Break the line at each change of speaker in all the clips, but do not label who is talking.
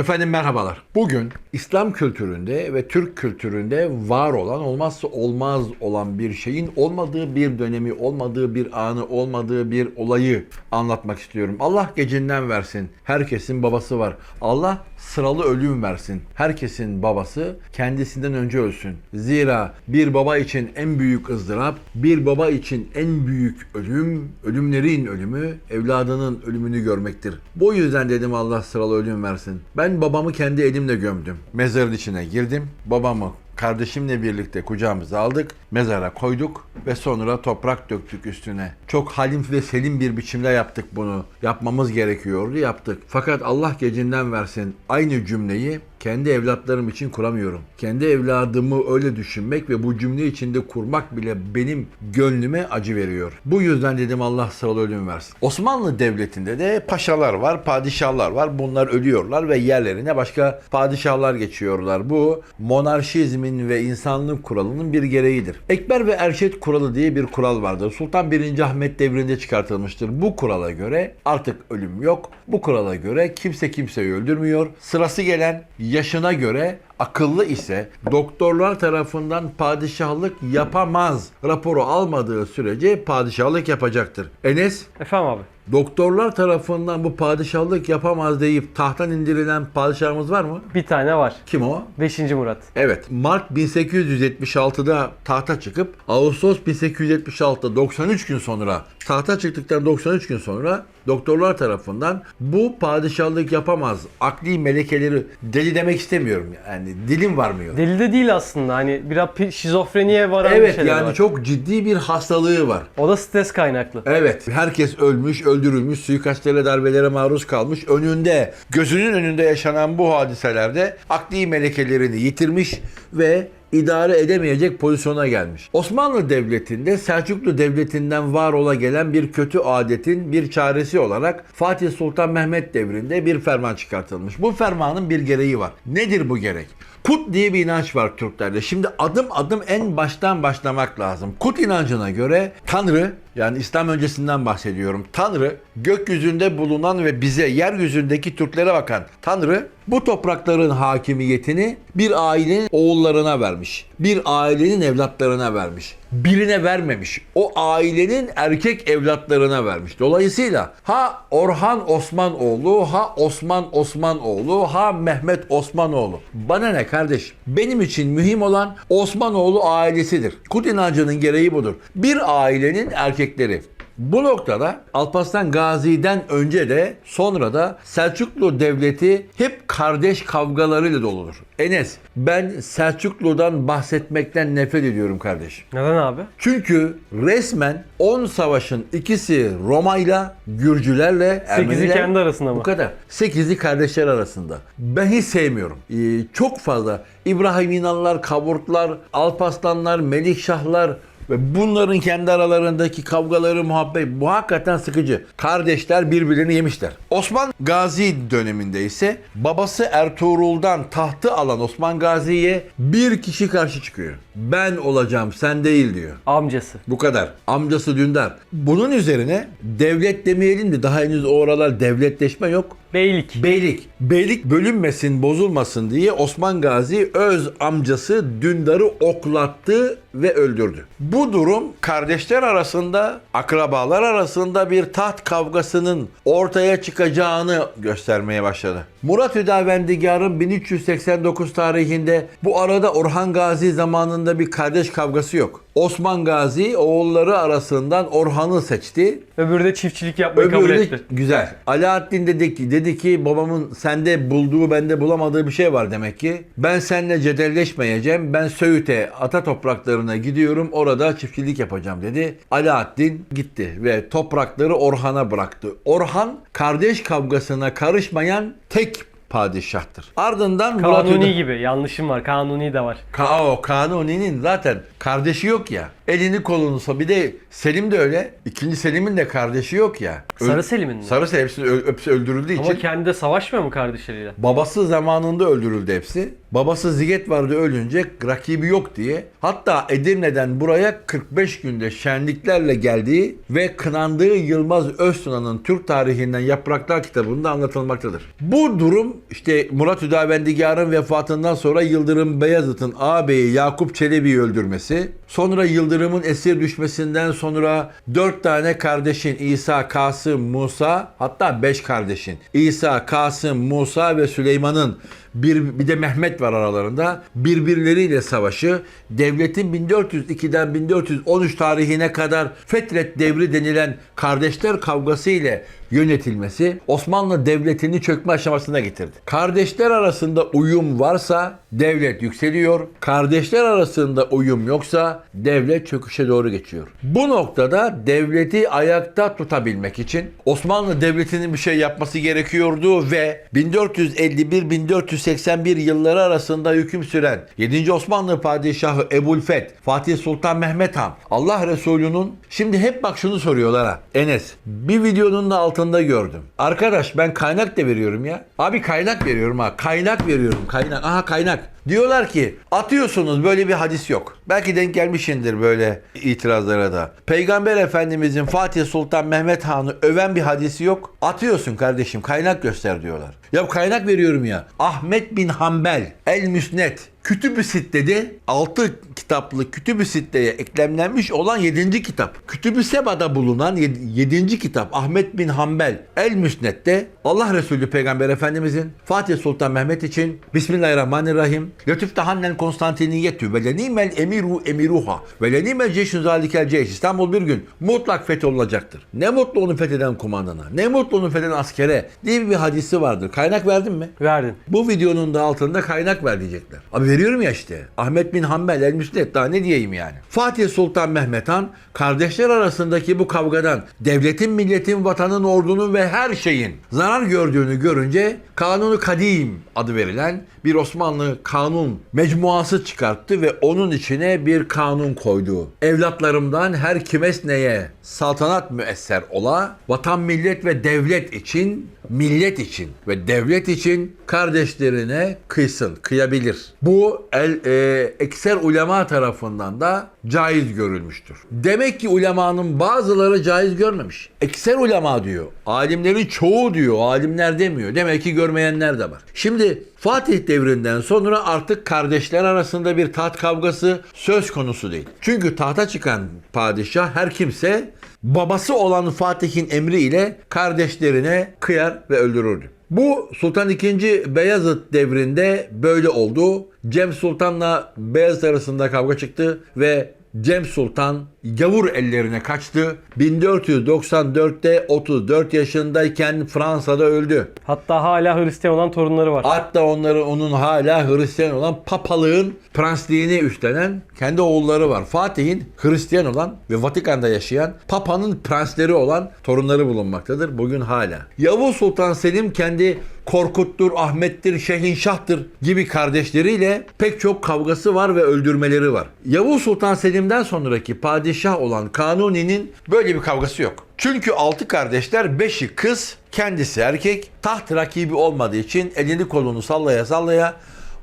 Efendim merhabalar. Bugün İslam kültüründe ve Türk kültüründe var olan, olmazsa olmaz olan bir şeyin olmadığı bir dönemi, olmadığı bir anı, olmadığı bir olayı anlatmak istiyorum. Allah gecinden versin. Herkesin babası var. Allah sıralı ölüm versin. Herkesin babası kendisinden önce ölsün. Zira bir baba için en büyük ızdırap, bir baba için en büyük ölüm, ölümlerin ölümü, evladının ölümünü görmektir. Bu yüzden dedim Allah sıralı ölüm versin. Ben babamı kendi elimle gömdüm. Mezarın içine girdim. Babamı kardeşimle birlikte kucağımıza aldık, mezara koyduk ve sonra toprak döktük üstüne. Çok halim ve selim bir biçimde yaptık bunu. Yapmamız gerekiyordu, yaptık. Fakat Allah gecinden versin aynı cümleyi kendi evlatlarım için kuramıyorum. Kendi evladımı öyle düşünmek ve bu cümle içinde kurmak bile benim gönlüme acı veriyor. Bu yüzden dedim Allah sıralı ölüm versin. Osmanlı Devleti'nde de paşalar var, padişahlar var. Bunlar ölüyorlar ve yerlerine başka padişahlar geçiyorlar. Bu monarşizmin ve insanlık kuralının bir gereğidir. Ekber ve Erşet kuralı diye bir kural vardır. Sultan 1. Ahmet devrinde çıkartılmıştır. Bu kurala göre artık ölüm yok. Bu kurala göre kimse kimseyi öldürmüyor. Sırası gelen yaşına göre akıllı ise doktorlar tarafından padişahlık yapamaz raporu almadığı sürece padişahlık yapacaktır. Enes
Efendim abi.
Doktorlar tarafından bu padişahlık yapamaz deyip tahttan indirilen padişahımız var mı?
Bir tane var.
Kim o?
5. Murat.
Evet, Mart 1876'da tahta çıkıp Ağustos 1876'da 93 gün sonra tahta çıktıktan 93 gün sonra doktorlar tarafından bu padişahlık yapamaz. Akli melekeleri deli demek istemiyorum yani dilim varmıyor.
Deli de değil aslında. Hani biraz şizofreniye varan bir
Evet
şeyler
yani
var.
çok ciddi bir hastalığı var.
O da stres kaynaklı.
Evet. Herkes ölmüş, öldürülmüş, suikastlere, darbelere maruz kalmış. Önünde, gözünün önünde yaşanan bu hadiselerde akli melekelerini yitirmiş ve idare edemeyecek pozisyona gelmiş. Osmanlı Devleti'nde Selçuklu Devleti'nden var ola gelen bir kötü adetin bir çaresi olarak Fatih Sultan Mehmet devrinde bir ferman çıkartılmış. Bu fermanın bir gereği var. Nedir bu gerek? Kut diye bir inanç var Türklerde. Şimdi adım adım en baştan başlamak lazım. Kut inancına göre Tanrı yani İslam öncesinden bahsediyorum. Tanrı gökyüzünde bulunan ve bize yeryüzündeki Türklere bakan Tanrı bu toprakların hakimiyetini bir ailenin oğullarına vermiş. Bir ailenin evlatlarına vermiş. Birine vermemiş. O ailenin erkek evlatlarına vermiş. Dolayısıyla ha Orhan Osmanoğlu, ha Osman Osmanoğlu, ha Mehmet Osmanoğlu. Bana ne kardeş? Benim için mühim olan Osmanoğlu ailesidir. Kut inancının gereği budur. Bir ailenin erkekleri. Bu noktada Alparslan Gazi'den önce de sonra da Selçuklu Devleti hep kardeş kavgalarıyla doludur. Enes ben Selçuklu'dan bahsetmekten nefret ediyorum kardeş.
Neden abi?
Çünkü resmen 10 savaşın ikisi Roma'yla, Gürcülerle,
Sekizi
Ermeniler.
kendi arasında
Bu
mı?
kadar. Sekizi kardeşler arasında. Ben hiç sevmiyorum. Ee, çok fazla İbrahim İnanlar, Kaburtlar, Alparslanlar, Melikşahlar ve bunların kendi aralarındaki kavgaları, muhabbet bu hakikaten sıkıcı. Kardeşler birbirlerini yemişler. Osman Gazi döneminde ise babası Ertuğrul'dan tahtı alan Osman Gazi'ye bir kişi karşı çıkıyor. Ben olacağım sen değil diyor.
Amcası.
Bu kadar. Amcası Dündar. Bunun üzerine devlet demeyelim de daha henüz o aralar devletleşme yok.
Beylik.
Beylik. Beylik bölünmesin, bozulmasın diye Osman Gazi öz amcası Dündar'ı oklattı ve öldürdü. Bu durum kardeşler arasında, akrabalar arasında bir taht kavgasının ortaya çıkacağını göstermeye başladı. Murat Hüdavendigar'ın 1389 tarihinde bu arada Orhan Gazi zamanında bir kardeş kavgası yok. Osman Gazi oğulları arasından Orhan'ı seçti
Öbürü de çiftçilik yapmayı kabul
Öbürü de
etti.
güzel. Alaaddin dedi ki, dedi ki babamın sende bulduğu bende bulamadığı bir şey var demek ki. Ben seninle cedelleşmeyeceğim. Ben Söğüt'e ata topraklarına gidiyorum. Orada çiftçilik yapacağım dedi. Alaaddin gitti ve toprakları Orhan'a bıraktı. Orhan kardeş kavgasına karışmayan tek padişahtır. Ardından Murat
Kanuni gibi. Yanlışım var. Kanuni de var.
Ka o Kanuni'nin zaten kardeşi yok ya. Elini kolunu sa- bir de Selim de öyle. İkinci Selim'in de kardeşi yok ya. Öl-
Sarı Selim'in mi?
Sarı Selim hepsi, ö- hepsi öldürüldüğü
Ama
için.
kendi de savaşmıyor mu kardeşleriyle?
Babası zamanında öldürüldü hepsi. Babası Ziget vardı ölünce rakibi yok diye. Hatta Edirne'den buraya 45 günde şenliklerle geldiği ve kınandığı Yılmaz Öztuna'nın Türk tarihinden Yapraklar kitabında anlatılmaktadır. Bu durum işte Murat Hüdavendigar'ın vefatından sonra Yıldırım Beyazıt'ın ağabeyi Yakup Çelebi'yi öldürmesi, sonra Yıldırım'ın esir düşmesinden sonra dört tane kardeşin İsa, Kasım, Musa hatta beş kardeşin İsa, Kasım, Musa ve Süleyman'ın bir, bir de Mehmet var aralarında. Birbirleriyle savaşı devletin 1402'den 1413 tarihine kadar Fetret devri denilen kardeşler kavgası ile yönetilmesi Osmanlı devletini çökme aşamasına getirdi. Kardeşler arasında uyum varsa devlet yükseliyor. Kardeşler arasında uyum yoksa devlet çöküşe doğru geçiyor. Bu noktada devleti ayakta tutabilmek için Osmanlı Devleti'nin bir şey yapması gerekiyordu ve 1451-1481 yılları arasında hüküm süren 7. Osmanlı Padişahı Ebu'l-Feth, Fatih Sultan Mehmet Han, Allah Resulü'nün şimdi hep bak şunu soruyorlar ha. Enes bir videonun da altında gördüm. Arkadaş ben kaynak da veriyorum ya. Abi kaynak veriyorum ha. Kaynak veriyorum. Kaynak. Aha kaynak. Diyorlar ki atıyorsunuz böyle bir hadis yok. Belki denk gelmişindir böyle itirazlara da. Peygamber Efendimizin Fatih Sultan Mehmet Han'ı öven bir hadisi yok. Atıyorsun kardeşim kaynak göster diyorlar. Ya kaynak veriyorum ya. Ahmet bin Hanbel El Müsnet Kütüb-ü Sitte'de 6 kitaplı Kütüb-ü Sitte'ye eklemlenmiş olan 7. kitap. Kütüb-ü Seba'da bulunan 7. kitap Ahmet bin Hanbel El Müsnet'te Allah Resulü Peygamber Efendimizin Fatih Sultan Mehmet için Bismillahirrahmanirrahim Lütüfte hannen Konstantiniyetü ve lenimel emiru emiruha ve lenimel ceşün zalikel ceyş İstanbul bir gün mutlak fetholacaktır. Ne mutlu onu fetheden kumandana, ne mutlu onu fetheden askere diye bir hadisi vardır. Kaynak verdin mi?
Verdin.
Bu videonun da altında kaynak ver diyecekler. Abi veriyorum ya işte. Ahmet bin Hanbel el Müsned daha ne diyeyim yani. Fatih Sultan Mehmet Han kardeşler arasındaki bu kavgadan devletin, milletin, vatanın, ordunun ve her şeyin zarar gördüğünü görünce Kanunu Kadim adı verilen bir Osmanlı kanun mecmuası çıkarttı ve onun içine bir kanun koydu. Evlatlarımdan her kimes neye saltanat müesser ola, vatan, millet ve devlet için, millet için ve devlet için kardeşlerine kıysın, kıyabilir. Bu el, e, ekser ulema tarafından da caiz görülmüştür. Demek ki ulemanın bazıları caiz görmemiş. Ekser ulema diyor. Alimlerin çoğu diyor. Alimler demiyor. Demek ki görmeyenler de var. Şimdi Fatih devrinden sonra artık kardeşler arasında bir taht kavgası söz konusu değil. Çünkü tahta çıkan padişah her kimse babası olan Fatih'in emriyle kardeşlerine kıyar ve öldürürdü. Bu Sultan II. Beyazıt devrinde böyle oldu. Cem Sultan'la Beyazıt arasında kavga çıktı ve Cem Sultan gavur ellerine kaçtı. 1494'te 34 yaşındayken Fransa'da öldü.
Hatta hala Hristiyan olan torunları var.
Hatta onları onun hala Hristiyan olan papalığın prensliğini üstlenen kendi oğulları var. Fatih'in Hristiyan olan ve Vatikan'da yaşayan papanın prensleri olan torunları bulunmaktadır bugün hala. Yavuz Sultan Selim kendi Korkut'tur, Ahmet'tir, Şehinşah'tır gibi kardeşleriyle pek çok kavgası var ve öldürmeleri var. Yavuz Sultan Selim'den sonraki padişah olan Kanuni'nin böyle bir kavgası yok. Çünkü altı kardeşler beşi kız, kendisi erkek. Taht rakibi olmadığı için elini kolunu sallaya sallaya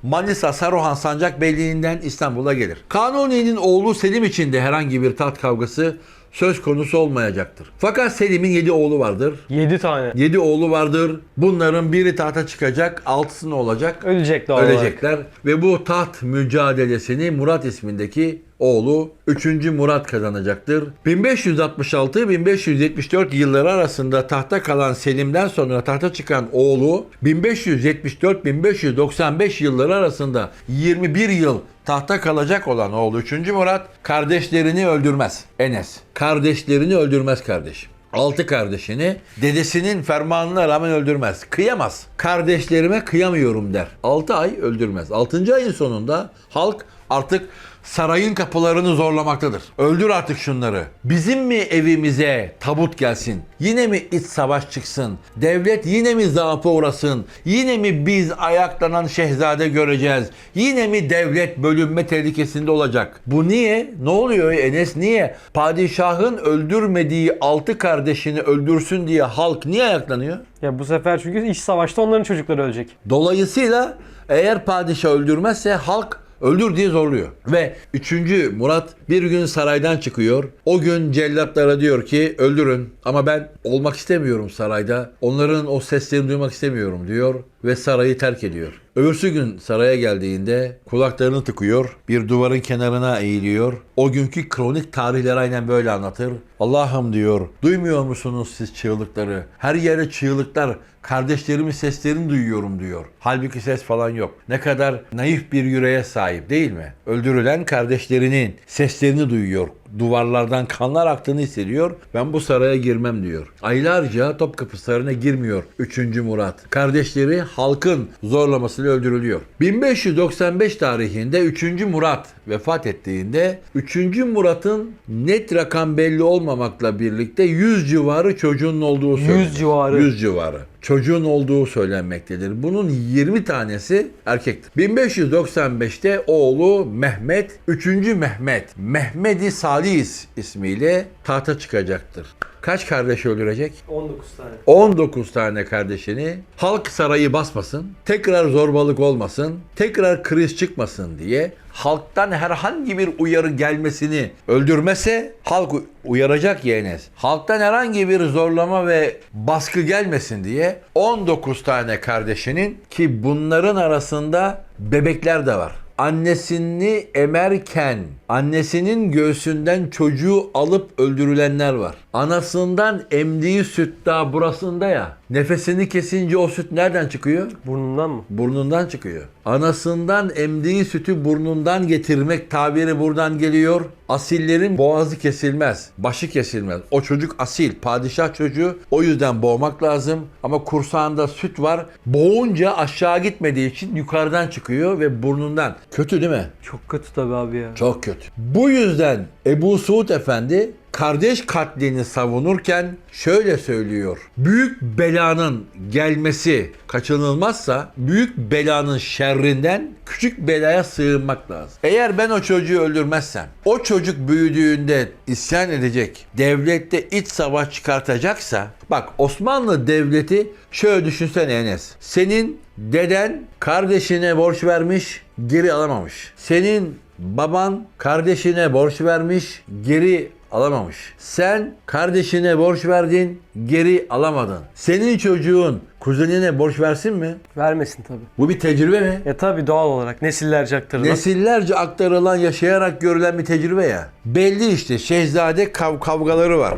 Manisa Saruhan Sancak Beyliği'nden İstanbul'a gelir. Kanuni'nin oğlu Selim için de herhangi bir taht kavgası söz konusu olmayacaktır. Fakat Selim'in 7 oğlu vardır.
7 tane.
7 oğlu vardır. Bunların biri tahta çıkacak, altısı ne olacak?
Ölecek doğal olarak.
Ölecekler. Ve bu taht mücadelesini Murat ismindeki oğlu 3. Murat kazanacaktır. 1566-1574 yılları arasında tahta kalan Selim'den sonra tahta çıkan oğlu 1574-1595 yılları arasında 21 yıl tahta kalacak olan oğlu 3. Murat kardeşlerini öldürmez. Enes kardeşlerini öldürmez kardeşim. Altı kardeşini dedesinin fermanına rağmen öldürmez. Kıyamaz. Kardeşlerime kıyamıyorum der. Altı ay öldürmez. Altıncı ayın sonunda halk artık sarayın kapılarını zorlamaktadır. Öldür artık şunları. Bizim mi evimize tabut gelsin? Yine mi iç savaş çıksın? Devlet yine mi zaafı uğrasın? Yine mi biz ayaklanan şehzade göreceğiz? Yine mi devlet bölünme tehlikesinde olacak? Bu niye? Ne oluyor Enes? Niye? Padişahın öldürmediği altı kardeşini öldürsün diye halk niye ayaklanıyor?
Ya bu sefer çünkü iç savaşta onların çocukları ölecek.
Dolayısıyla eğer padişah öldürmezse halk öldür diye zorluyor. Ve 3. Murat bir gün saraydan çıkıyor. O gün cellatlara diyor ki öldürün ama ben olmak istemiyorum sarayda. Onların o seslerini duymak istemiyorum diyor ve sarayı terk ediyor. Öbürsü gün saraya geldiğinde kulaklarını tıkıyor, bir duvarın kenarına eğiliyor. O günkü kronik tarihleri aynen böyle anlatır. Allah'ım diyor, duymuyor musunuz siz çığlıkları? Her yere çığlıklar, kardeşlerimin seslerini duyuyorum diyor. Halbuki ses falan yok. Ne kadar naif bir yüreğe sahip değil mi? Öldürülen kardeşlerinin seslerini duyuyor. Duvarlardan kanlar aktığını hissediyor. Ben bu saraya girmem diyor. Aylarca Topkapı Sarayı'na girmiyor 3. Murat. Kardeşleri halkın zorlamasıyla öldürülüyor. 1595 tarihinde 3. Murat vefat ettiğinde 3. Murat'ın net rakam belli olmamakla birlikte 100 civarı çocuğunun olduğu
100
söyleniyor.
civarı.
100 civarı. Çocuğun olduğu söylenmektedir. Bunun 20 tanesi erkektir. 1595'te oğlu Mehmet, 3. Mehmet, Mehmedi Salis ismiyle tahta çıkacaktır. Kaç kardeş öldürecek?
19 tane.
19 tane kardeşini halk sarayı basmasın, tekrar zorbalık olmasın, tekrar kriz çıkmasın diye halktan herhangi bir uyarı gelmesini öldürmese halk uyaracak yeğeniz. Halktan herhangi bir zorlama ve baskı gelmesin diye 19 tane kardeşinin ki bunların arasında bebekler de var annesini emerken annesinin göğsünden çocuğu alıp öldürülenler var. Anasından emdiği süt daha burasında ya. Nefesini kesince o süt nereden çıkıyor?
Burnundan mı?
Burnundan çıkıyor. Anasından emdiği sütü burnundan getirmek tabiri buradan geliyor. Asillerin boğazı kesilmez, başı kesilmez. O çocuk asil, padişah çocuğu. O yüzden boğmak lazım. Ama kursağında süt var. Boğunca aşağı gitmediği için yukarıdan çıkıyor ve burnundan. Kötü değil mi?
Çok kötü tabii abi ya.
Çok kötü. Bu yüzden Ebu Suud Efendi kardeş katlini savunurken şöyle söylüyor. Büyük belanın gelmesi kaçınılmazsa büyük belanın şerrinden küçük belaya sığınmak lazım. Eğer ben o çocuğu öldürmezsem, o çocuk büyüdüğünde isyan edecek, devlette iç savaş çıkartacaksa, bak Osmanlı Devleti şöyle düşünsene Enes. Senin deden kardeşine borç vermiş, geri alamamış. Senin baban kardeşine borç vermiş, geri alamamış. Sen kardeşine borç verdin, geri alamadın. Senin çocuğun kuzenine borç versin mi?
Vermesin tabii.
Bu bir tecrübe mi?
Ya tabii doğal olarak nesillerce aktarılan.
Nesillerce aktarılan, yaşayarak görülen bir tecrübe ya. Belli işte şehzade kav- kavgaları var.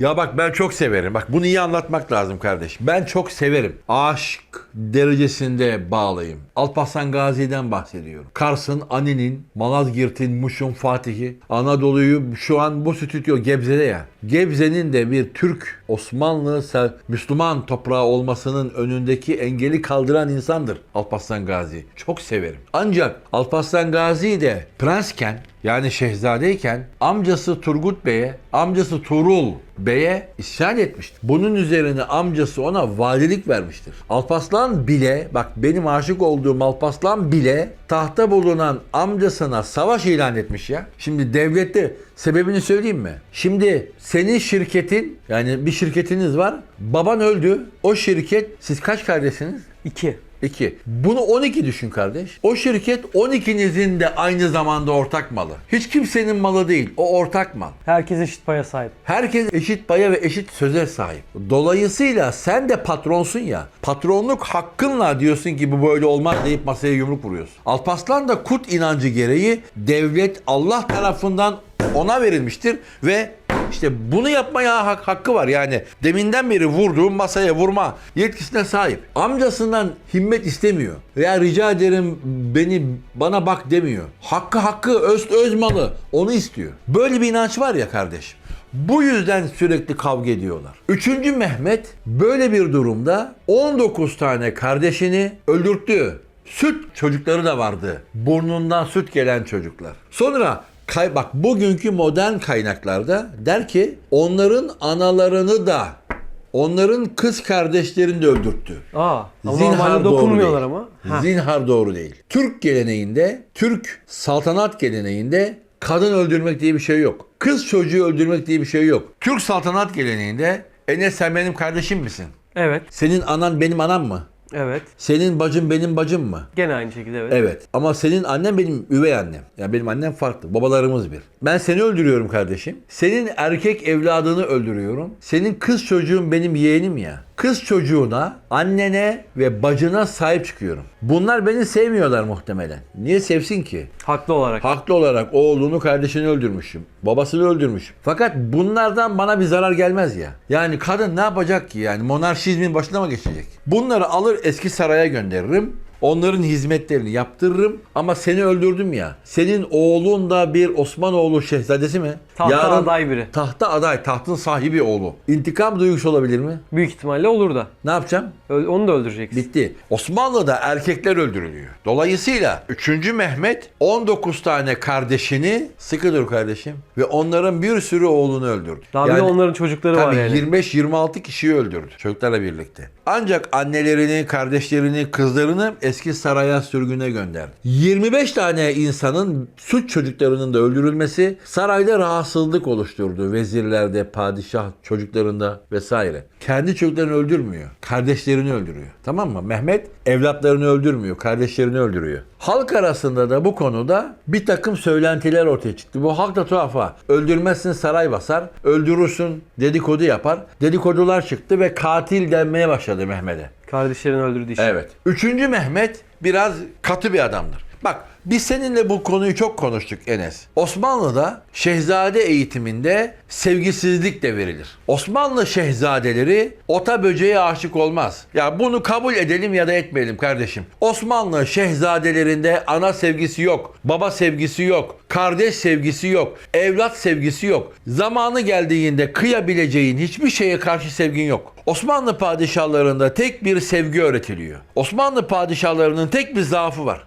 Ya bak ben çok severim. Bak bunu iyi anlatmak lazım kardeş. Ben çok severim. Aşk derecesinde bağlıyım. Alparslan Gazi'den bahsediyorum. Kars'ın, Ani'nin, Malazgirt'in, Muş'un Fatih'i, Anadolu'yu şu an bu stüdyo Gebze'de ya. Gebze'nin de bir Türk, Osmanlı, Müslüman toprağı olmasının önündeki engeli kaldıran insandır Alparslan Gazi. Çok severim. Ancak Alparslan Gazi de prensken yani şehzadeyken amcası Turgut Bey'e, amcası Tuğrul Bey'e isyan etmiştir. Bunun üzerine amcası ona valilik vermiştir. Alparslan bile, bak benim aşık olduğum Alparslan bile tahta bulunan amcasına savaş ilan etmiş ya. Şimdi devlette sebebini söyleyeyim mi? Şimdi senin şirketin, yani bir şirketiniz var, baban öldü, o şirket, siz kaç kardeşsiniz?
2.
2. Bunu 12 düşün kardeş. O şirket 12'nizin de aynı zamanda ortak malı. Hiç kimsenin malı değil. O ortak mal.
Herkes eşit paya sahip.
Herkes eşit paya ve eşit söze sahip. Dolayısıyla sen de patronsun ya. Patronluk hakkınla diyorsun ki bu böyle olmaz deyip masaya yumruk vuruyorsun. Alparslan da kut inancı gereği devlet Allah tarafından ona verilmiştir ve işte bunu yapmaya hak, hakkı var. Yani deminden beri vurduğum masaya vurma yetkisine sahip. Amcasından himmet istemiyor. Veya rica ederim beni bana bak demiyor. Hakkı hakkı öz öz malı onu istiyor. Böyle bir inanç var ya kardeşim. Bu yüzden sürekli kavga ediyorlar. Üçüncü Mehmet böyle bir durumda 19 tane kardeşini öldürttü. Süt çocukları da vardı. Burnundan süt gelen çocuklar. Sonra kay, bak bugünkü modern kaynaklarda der ki onların analarını da onların kız kardeşlerini de öldürttü.
Aa,
Zinhar doğru
dokunmuyorlar
değil.
ama. Ha.
Zinhar doğru değil. Türk geleneğinde, Türk saltanat geleneğinde kadın öldürmek diye bir şey yok. Kız çocuğu öldürmek diye bir şey yok. Türk saltanat geleneğinde Enes sen benim kardeşim misin?
Evet,
Senin anan benim anam mı?
Evet.
Senin bacın benim bacım mı?
Gene aynı şekilde evet.
Evet. Ama senin annen benim üvey annem. Yani benim annem farklı. Babalarımız bir. Ben seni öldürüyorum kardeşim. Senin erkek evladını öldürüyorum. Senin kız çocuğun benim yeğenim ya. Kız çocuğuna, annene ve bacına sahip çıkıyorum. Bunlar beni sevmiyorlar muhtemelen. Niye sevsin ki?
Haklı olarak.
Haklı olarak oğlunu kardeşini öldürmüşüm. Babasını öldürmüşüm. Fakat bunlardan bana bir zarar gelmez ya. Yani kadın ne yapacak ki yani monarşizmin başına mı geçecek? Bunları alır eski saraya gönderirim. Onların hizmetlerini yaptırırım ama seni öldürdüm ya. Senin oğlun da bir Osmanoğlu şehzadesi mi?
Tahta aday biri.
Tahta aday, tahtın sahibi oğlu. İntikam duygusu olabilir mi?
Büyük ihtimalle olur da.
Ne yapacağım?
Onu da öldüreceksin.
Bitti. Osmanlı'da erkekler öldürülüyor. Dolayısıyla 3. Mehmet 19 tane kardeşini sıkı dur kardeşim ve onların bir sürü oğlunu öldürdü.
Daha bir de onların çocukları var
tabii
yani.
25-26 kişiyi öldürdü çocuklarla birlikte. Ancak annelerini, kardeşlerini, kızlarını eski saraya sürgüne gönderdi. 25 tane insanın suç çocuklarının da öldürülmesi sarayda rahatsızlık oluşturdu. Vezirlerde, padişah çocuklarında vesaire. Kendi çocuklarını öldürmüyor. Kardeşlerini öldürüyor. Tamam mı? Mehmet evlatlarını öldürmüyor. Kardeşlerini öldürüyor. Halk arasında da bu konuda bir takım söylentiler ortaya çıktı. Bu halk da tuhafa. Öldürmezsin saray basar, öldürürsün dedikodu yapar. Dedikodular çıktı ve katil denmeye başladı Mehmet'e.
Kardeşlerini öldürdüğü için.
Evet. Üçüncü Mehmet biraz katı bir adamdır. Bak biz seninle bu konuyu çok konuştuk Enes. Osmanlı'da şehzade eğitiminde sevgisizlik de verilir. Osmanlı şehzadeleri ota böceğe aşık olmaz. Ya bunu kabul edelim ya da etmeyelim kardeşim. Osmanlı şehzadelerinde ana sevgisi yok, baba sevgisi yok, kardeş sevgisi yok, evlat sevgisi yok. Zamanı geldiğinde kıyabileceğin hiçbir şeye karşı sevgin yok. Osmanlı padişahlarında tek bir sevgi öğretiliyor. Osmanlı padişahlarının tek bir zaafı var.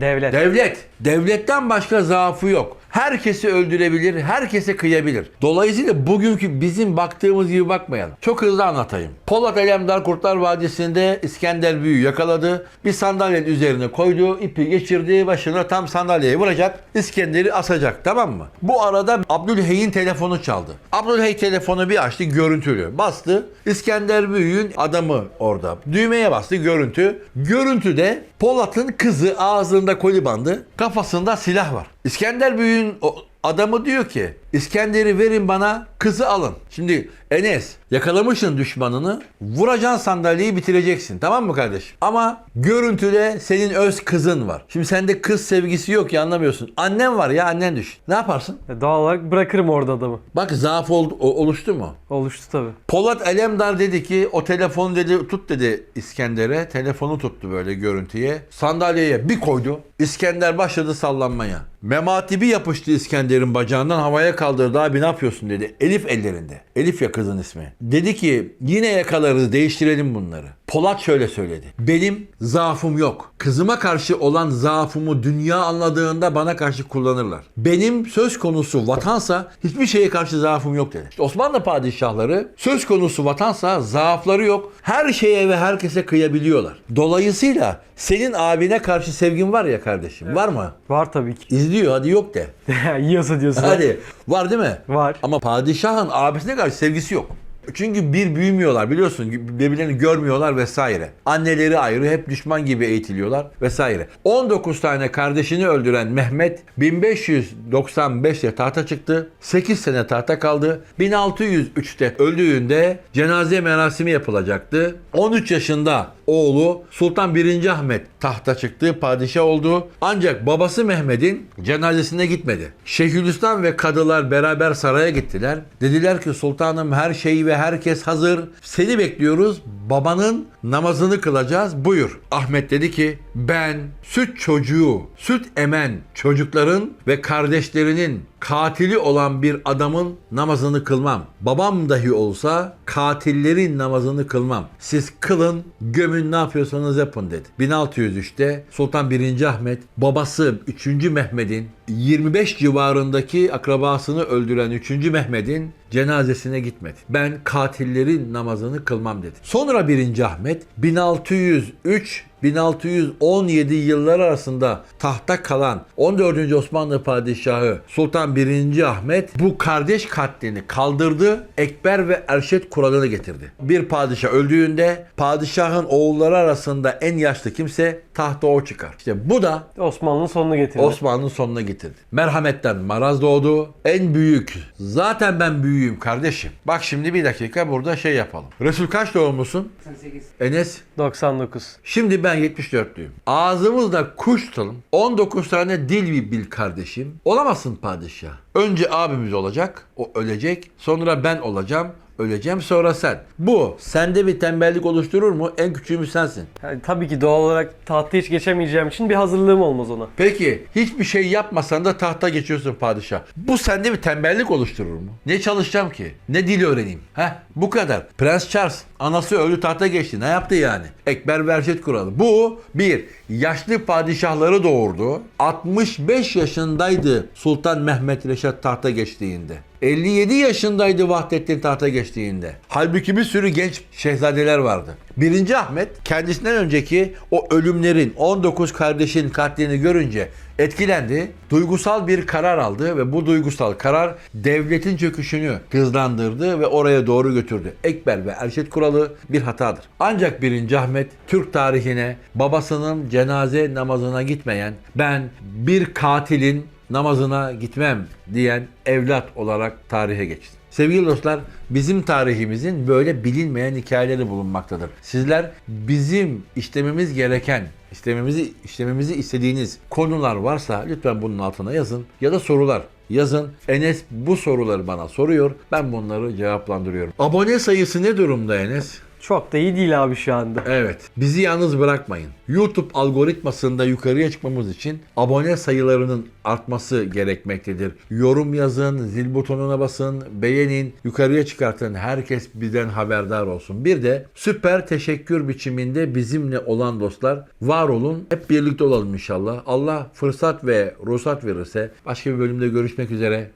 Devlet.
Devlet. Devletten başka zaafı yok. Herkesi öldürebilir, herkese kıyabilir. Dolayısıyla bugünkü bizim baktığımız gibi bakmayalım. Çok hızlı anlatayım. Polat Alemdar Kurtlar Vadisi'nde İskender Büyü yakaladı. Bir sandalyenin üzerine koydu, ipi geçirdi, başına tam sandalyeye vuracak. İskender'i asacak tamam mı? Bu arada Abdülhey'in telefonu çaldı. Abdülhey telefonu bir açtı, görüntülü. Bastı. İskender Büyük'ün adamı orada. Düğmeye bastı, görüntü. Görüntüde Polat'ın kızı ağzında koli bandı, kafasında silah var. İskender Büyük'ün adamı diyor ki İskender'i verin bana kızı alın. Şimdi Enes yakalamışsın düşmanını vuracaksın sandalyeyi bitireceksin tamam mı kardeşim? Ama görüntüde senin öz kızın var. Şimdi sende kız sevgisi yok ya anlamıyorsun. Annen var ya annen düş. Ne yaparsın?
E, Doğal olarak bırakırım orada adamı.
Bak zaaf oldu, o- oluştu mu?
Oluştu tabii.
Polat Alemdar dedi ki o telefonu dedi tut dedi İskender'e. Telefonu tuttu böyle görüntüye. Sandalyeye bir koydu. İskender başladı sallanmaya. Mematibi yapıştı İskender'in bacağından havaya kaldırdı. Abi ne yapıyorsun dedi. Elif ellerinde. Elif ya kızın ismi. Dedi ki yine yakalarız değiştirelim bunları. Polat şöyle söyledi. Benim zaafım yok. Kızıma karşı olan zaafımı dünya anladığında bana karşı kullanırlar. Benim söz konusu vatansa hiçbir şeye karşı zaafım yok dedi. İşte Osmanlı padişahları söz konusu vatansa zaafları yok. Her şeye ve herkese kıyabiliyorlar. Dolayısıyla senin abine karşı sevgin var ya kardeşim. Var mı?
Var tabii ki.
İzliyor hadi yok de.
Yiyorsa diyorsun.
Hadi. Var değil mi?
Var.
Ama padişahın abisine karşı sevgisi yok. Çünkü bir büyümüyorlar biliyorsun birbirlerini görmüyorlar vesaire. Anneleri ayrı hep düşman gibi eğitiliyorlar vesaire. 19 tane kardeşini öldüren Mehmet 1595'te tahta çıktı. 8 sene tahta kaldı. 1603'te öldüğünde cenaze merasimi yapılacaktı. 13 yaşında oğlu Sultan 1. Ahmet tahta çıktı, padişah oldu. Ancak babası Mehmet'in cenazesine gitmedi. Şeyhülislam ve kadılar beraber saraya gittiler. Dediler ki sultanım her şey ve herkes hazır. Seni bekliyoruz. Babanın namazını kılacağız. Buyur. Ahmet dedi ki Ben süt çocuğu, süt emen çocukların ve kardeşlerinin katili olan bir adamın namazını kılmam. Babam dahi olsa katillerin namazını kılmam. Siz kılın, gömün ne yapıyorsanız yapın dedi. 1603'te Sultan 1. Ahmet babası 3. Mehmet'in 25 civarındaki akrabasını öldüren 3. Mehmet'in cenazesine gitmedi. Ben katillerin namazını kılmam dedi. Sonra 1. Ahmet 1603 1617 yılları arasında tahta kalan 14. Osmanlı Padişahı Sultan 1. Ahmet bu kardeş katlini kaldırdı. Ekber ve Erşet kuralını getirdi. Bir padişah öldüğünde padişahın oğulları arasında en yaşlı kimse tahta o çıkar. İşte bu da
Osmanlı'nın sonunu getirdi.
Osmanlı'nın sonuna getirdi. Merhametten maraz doğdu. En büyük. Zaten ben büyüğüm kardeşim. Bak şimdi bir dakika burada şey yapalım. Resul kaç doğumlusun?
88.
Enes
99.
Şimdi ben 74'lüyüm. Ağzımızda kuş tutalım. 19 tane dil bir bil kardeşim. Olamazsın padişah. Önce abimiz olacak. O ölecek. Sonra ben olacağım. Öleceğim sonra sen. Bu sende bir tembellik oluşturur mu? En küçüğümüz sensin.
Yani tabii ki doğal olarak tahta hiç geçemeyeceğim için bir hazırlığım olmaz ona.
Peki hiçbir şey yapmasan da tahta geçiyorsun padişah. Bu sende bir tembellik oluşturur mu? Ne çalışacağım ki? Ne dil öğreneyim? Heh bu kadar. Prens Charles anası öldü tahta geçti. Ne yaptı yani? Ekber Verşet kuralı. Bu bir yaşlı padişahları doğurdu. 65 yaşındaydı Sultan Mehmet Reşat tahta geçtiğinde. 57 yaşındaydı Vahdettin tahta geçtiğinde. Halbuki bir sürü genç şehzadeler vardı. Birinci Ahmet kendisinden önceki o ölümlerin 19 kardeşin katlini görünce etkilendi. Duygusal bir karar aldı ve bu duygusal karar devletin çöküşünü hızlandırdı ve oraya doğru götürdü. Ekber ve Erşet kuralı bir hatadır. Ancak 1. Ahmet Türk tarihine babasının cenaze namazına gitmeyen ben bir katilin namazına gitmem diyen evlat olarak tarihe geçti. Sevgili dostlar, bizim tarihimizin böyle bilinmeyen hikayeleri bulunmaktadır. Sizler bizim işlememiz gereken, işlememizi işlememizi istediğiniz konular varsa lütfen bunun altına yazın ya da sorular yazın. Enes bu soruları bana soruyor. Ben bunları cevaplandırıyorum. Abone sayısı ne durumda Enes?
Çok da iyi değil abi şu anda.
Evet. Bizi yalnız bırakmayın. YouTube algoritmasında yukarıya çıkmamız için abone sayılarının artması gerekmektedir. Yorum yazın, zil butonuna basın, beğenin, yukarıya çıkartın. Herkes bizden haberdar olsun. Bir de süper teşekkür biçiminde bizimle olan dostlar var olun. Hep birlikte olalım inşallah. Allah fırsat ve ruhsat verirse başka bir bölümde görüşmek üzere.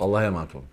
Allah'a emanet olun.